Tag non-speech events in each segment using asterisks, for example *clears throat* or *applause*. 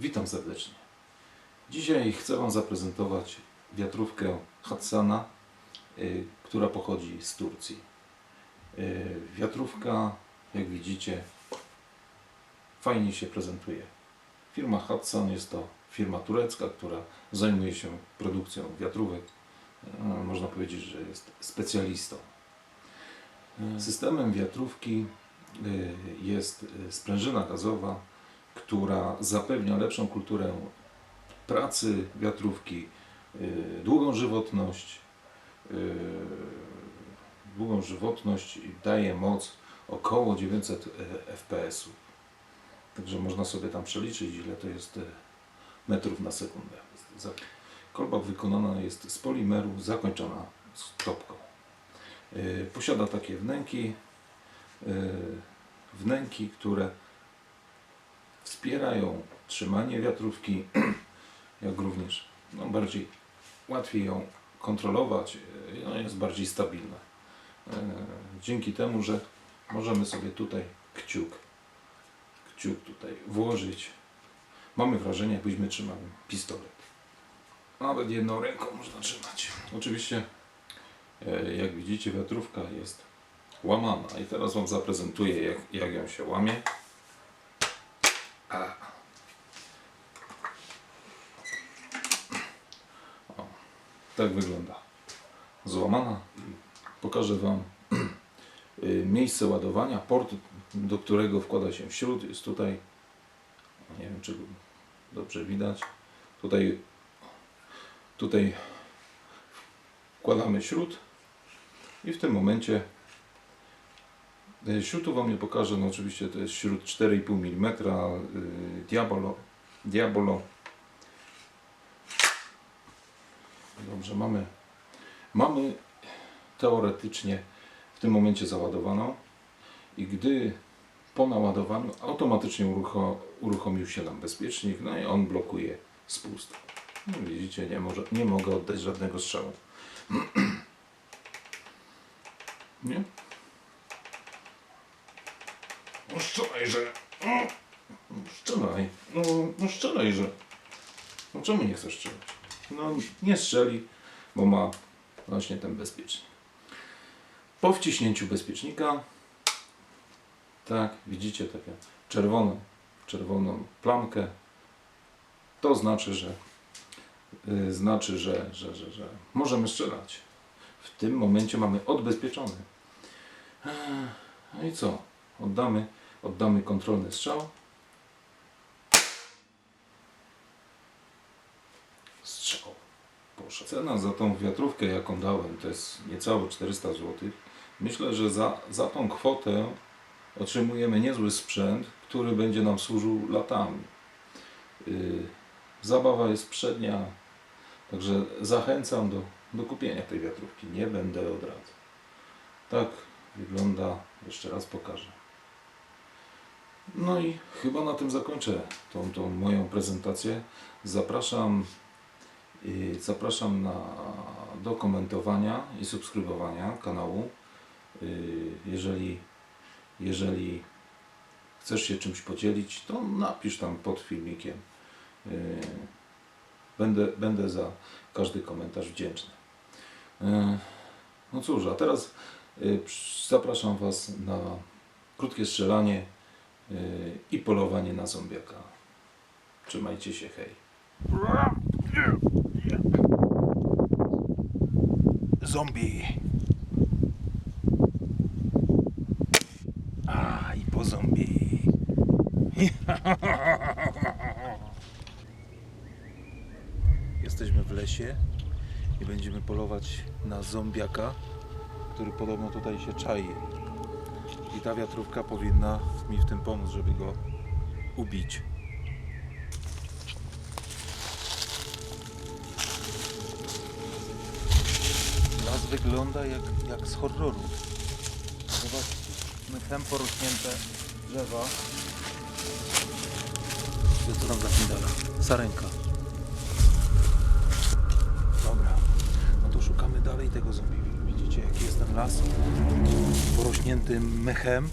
Witam serdecznie. Dzisiaj chcę Wam zaprezentować wiatrówkę Hatsana, y, która pochodzi z Turcji. Y, Wiatrówka, jak widzicie, fajnie się prezentuje. Firma Hatsan jest to firma turecka, która zajmuje się produkcją wiatrówek. Y, Można powiedzieć, że jest specjalistą. Y, Systemem wiatrówki jest sprężyna gazowa, która zapewnia lepszą kulturę pracy wiatrówki, y, długą żywotność, y, długą żywotność i daje moc około 900 fps. Także można sobie tam przeliczyć, ile to jest y, metrów na sekundę. Kolba wykonana jest z polimeru, zakończona stopką. Y, Posiada takie wnęki, wnęki, które wspierają trzymanie wiatrówki, *clears throat* jak również no, bardziej łatwiej ją kontrolować, y, ona jest bardziej stabilna. Y, Dzięki temu, że możemy sobie tutaj kciuk, kciuk tutaj włożyć, mamy wrażenie, jakbyśmy trzymali pistolet. Nawet jedną ręką można trzymać. Oczywiście, e, jak widzicie, wiatrówka jest łamana. I teraz Wam zaprezentuję, jak, jak ją się łamie. Tak wygląda. Złamana. Pokażę Wam *clears throat* y, miejsce ładowania. Port, do którego wkłada się śród, jest tutaj. Nie wiem, czy dobrze widać. Tutaj, tutaj wkładamy śród i w tym momencie E, Śrutu Wam nie pokażę, no oczywiście to jest śrut 4,5 mm y, Diabolo. Diabolo. Dobrze, mamy, mamy teoretycznie w tym momencie załadowaną i gdy po naładowaniu automatycznie urucho, uruchomił się nam bezpiecznik, no i on blokuje spust. No, widzicie, nie, może, nie mogę oddać żadnego strzału. *clears throat* nie? No strzelaj, że... No, strzelaj. No, no strzelaj, że... No czemu nie chcesz strzelać? No nie strzeli, bo ma właśnie ten bezpiecznik. Po wciśnięciu bezpiecznika tak, widzicie taką czerwoną, czerwoną plamkę. To znaczy, że y, znaczy, że, że, że, że możemy strzelać. W tym momencie mamy odbezpieczony. No i co? Oddamy, oddamy kontrolny. Strzał. Cena za tą wiatrówkę, jaką dałem, to jest niecałe 400 zł. Myślę, że za, za tą kwotę otrzymujemy niezły sprzęt, który będzie nam służył latami. Yy, zabawa jest przednia, także zachęcam do, do kupienia tej wiatrówki. Nie będę odradzał. Tak wygląda, jeszcze raz pokażę. No i chyba na tym zakończę tą, tą moją prezentację. Zapraszam, yy, zapraszam na, do komentowania i subskrybowania kanału. Yy, jeżeli, jeżeli chcesz się czymś podzielić, to napisz tam pod filmikiem. Yy, Będę, będę za każdy komentarz wdzięczny. No cóż, a teraz zapraszam Was na krótkie strzelanie i polowanie na zombiaka. Trzymajcie się, hej. Zombie. A, i po zombie. Jesteśmy w lesie i będziemy polować na zombiaka, który podobno tutaj się czai. I ta wiatrówka powinna mi w tym pomóc, żeby go ubić. Las wygląda jak, jak z horroru. Zobacz, mechem porośnięte drzewa. Co tam za pindala? Sarenka. Dobra, no to szukamy dalej tego zombie. Widzicie jaki jest ten las? Porośnięty mechem.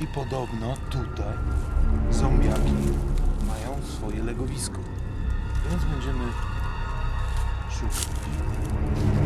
I podobno tutaj zombiaki mają swoje legowisko. Więc będziemy shoot.